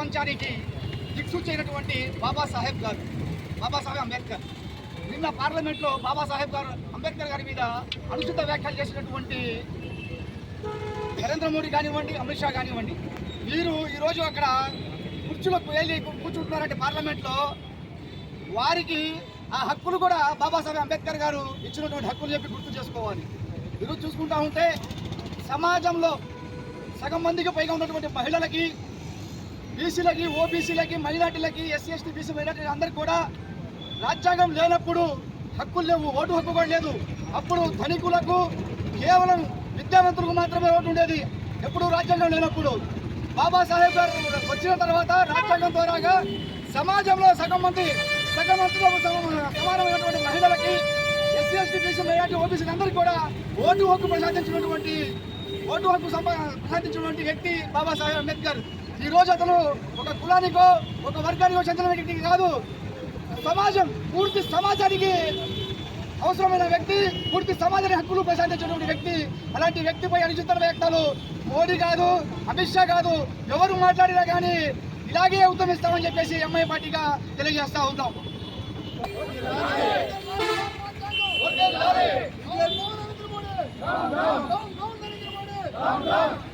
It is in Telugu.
ప్రపంచానికి దిక్సూచైనటువంటి బాబాసాహెబ్ గారు బాబాసాహెబ్ అంబేద్కర్. నిన్న పార్లమెంట్లో బాబాసాహెబ్ గారు అంబేద్కర్ గారి మీద అనుచిత వ్యాఖ్యలు చేసినటువంటి నరేంద్ర మోడీ కానివ్వండి అమిత్ షా కానివ్వండి వీరు ఈరోజు అక్కడ కుర్చీలోకి వెళ్ళి కూర్చుంటున్నారంటే పార్లమెంట్లో. వారికి ఆ హక్కులు కూడా బాబాసాహెబ్ అంబేద్కర్ గారు ఇచ్చినటువంటి హక్కులు చెప్పి గుర్తు చేసుకోవాలి. ఈరోజు చూసుకుంటా ఉంటే సమాజంలో సగం మందికి పైగా ఉన్నటువంటి మహిళలకి బీసీలకి ఓబీసీలకి మైనార్టీలకి ఎస్సీ ఎస్టీ బీసీ మైనార్టీ అందరికి కూడా రాజ్యాంగం లేనప్పుడు హక్కులు లేవు ఓటు హక్కు కూడా లేదు. అప్పుడు ధనికులకు కేవలం విద్యావంతులకు మాత్రమే ఓటు ఉండేది. ఎప్పుడు రాజ్యాంగం లేనప్పుడు. బాబాసాహెబ్ గారు వచ్చిన తర్వాత రాజ్యాంగం ద్వారాగా సమాజంలో సగం మంది సగం మందిలో సమానమైనటువంటి మహిళలకి ఎస్సీ ఎస్టీ బీసీ మైనార్టీ ఓబీసీలు అందరికీ కూడా ఓటు హక్కు ప్రసాదించినటువంటి ఓటు హక్కు సంపా ప్రసాదించినటువంటి వ్యక్తి బాబాసాహెబ్ అంబేద్కర్. ఈరోజు అతను ఒక కులానికో ఒక వర్గానికో చెందిన వ్యక్తి కాదు. సమాజం పూర్తి సమాజానికి అవసరమైన వ్యక్తి పూర్తి సమాజాన్ని హక్కులు ప్రశాంతించినటువంటి వ్యక్తి. అలాంటి వ్యక్తిపై అనుచిత వ్యక్తాలు మోడీ కాదు అమిత్ షా కాదు ఎవరు మాట్లాడినా కానీ ఇలాగే ఉద్యమిస్తామని చెప్పేసి ఎంఐ పార్టీగా తెలియజేస్తా ఉన్నాం. రామ్ రామ్.